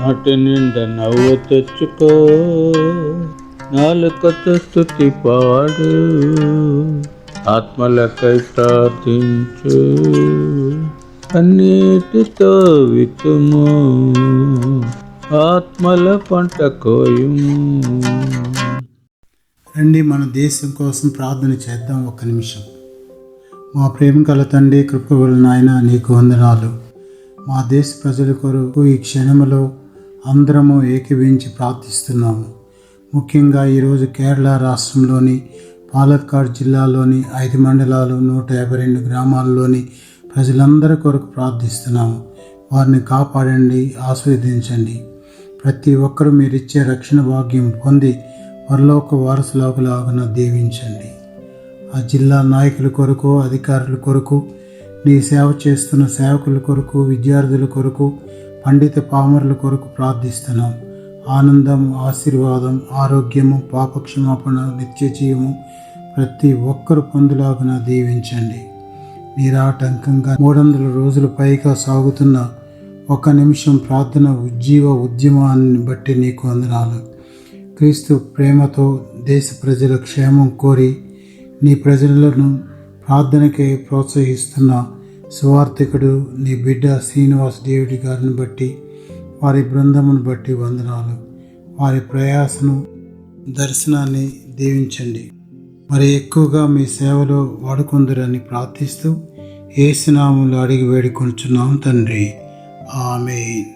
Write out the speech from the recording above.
నాటి నిండా నవ్వు తెచ్చుకో. నాలుకతో స్థుతి పాడు. ఆత్మలకై ప్రార్థించు. అన్నిటితో వితుము ఆత్మల పంట కోయుము. రండి మన దేశం కోసం ప్రార్థన చేద్దాం ఒక నిమిషం. మా ప్రేమ కల తండ్రి కృపగల నాయన నీకు వందనాలు. మా దేశ ప్రజల కొరకు ఈ క్షణంలో అందరము ఏకీవించి ప్రార్థిస్తున్నాము. ముఖ్యంగా ఈరోజు కేరళ రాష్ట్రంలోని పాలక్కాడ్ జిల్లాలోని ఐదు మండలాలు నూట యాభై రెండు గ్రామాల్లోని ప్రజలందరి కొరకు ప్రార్థిస్తున్నాము. వారిని కాపాడండి ఆస్వాదించండి ప్రతి ఒక్కరూ మీరిచ్చే రక్షణ భాగ్యం పొంది పరలోక వారసులాగులాగున దీవించండి. ఆ జిల్లా నాయకుల కొరకు అధికారుల కొరకు నీ సేవ చేస్తున్న సేవకుల కొరకు విద్యార్థుల కొరకు పండిత పామరుల కొరకు ప్రార్థిస్తున్నాం. ఆనందము ఆశీర్వాదం ఆరోగ్యము పాపక్షమాపణ నిత్య జీవము ప్రతి ఒక్కరు పొందులాగున దీవించండి. నిరాటంకంగా మూడు వందల రోజుల పైగా సాగుతున్న ఒక నిమిషం ప్రార్థన ఉజ్జీవ ఉద్యమాన్ని బట్టి నీకు వందనాలు. క్రీస్తు ప్రేమతో దేశ ప్రజల క్షేమం కోరి నీ ప్రజలను ప్రార్థనకే ప్రోత్సహిస్తున్న సువార్థికుడు నీ బిడ్డ శ్రీనివాస్ డేవిడ్ గారిని బట్టి వారి బృందమును బట్టి వందనాలు. వారి ప్రయాసను దర్శనాన్ని దీవించండి. మరి ఎక్కువగా మీ సేవలో వాడుకుందరని ప్రార్థిస్తూ ఏసునాములు అడిగి వేడుకొంచున్నాం తండ్రి. ఆమె